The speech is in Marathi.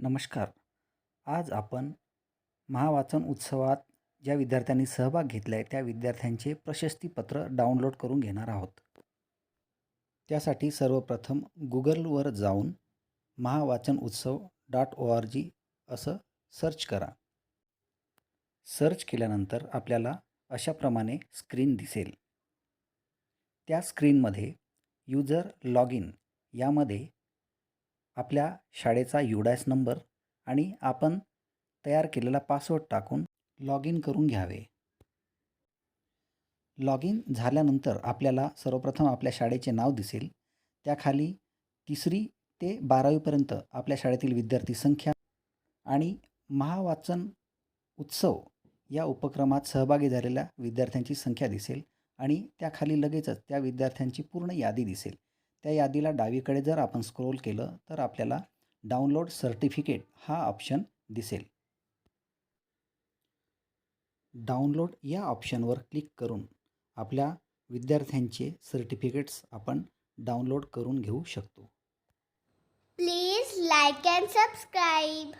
नमस्कार. आज आपण महावाचन उत्सवात ज्या विद्यार्थ्यांनी सहभाग घेतला आहे त्या विद्यार्थ्यांचे प्रशस्तीपत्र डाउनलोड करून घेणार आहोत. त्यासाठी सर्वप्रथम गुगलवर जाऊन महावाचन उत्सव डॉट ओ आर जी असं सर्च करा. सर्च केल्यानंतर आपल्याला अशाप्रमाणे स्क्रीन दिसेल. त्या स्क्रीनमध्ये युजर लॉग इन यामध्ये आपल्या शाळेचा युडॅस नंबर आणि आपण तयार केलेला पासवर्ड टाकून लॉग इन करून घ्यावे. लॉग इन झाल्यानंतर आपल्याला सर्वप्रथम आपल्या शाळेचे नाव दिसेल. त्याखाली तिसरी ते बारावीपर्यंत आपल्या शाळेतील विद्यार्थी संख्या आणि महावाचन उत्सव या उपक्रमात सहभागी झालेल्या विद्यार्थ्यांची संख्या दिसेल आणि त्याखाली लगेचच त्या विद्यार्थ्यांची पूर्ण यादी दिसेल. त्या यादीला डावीकडे जर आपण स्क्रोल केलं तर आपल्याला डाउनलोड सर्टिफिकेट हा ऑप्शन दिसेल. डाउनलोड या ऑप्शनवर क्लिक करून आपल्या विद्यार्थ्यांचे सर्टिफिकेट्स आपण डाउनलोड करून घेऊ शकतो. Please like and subscribe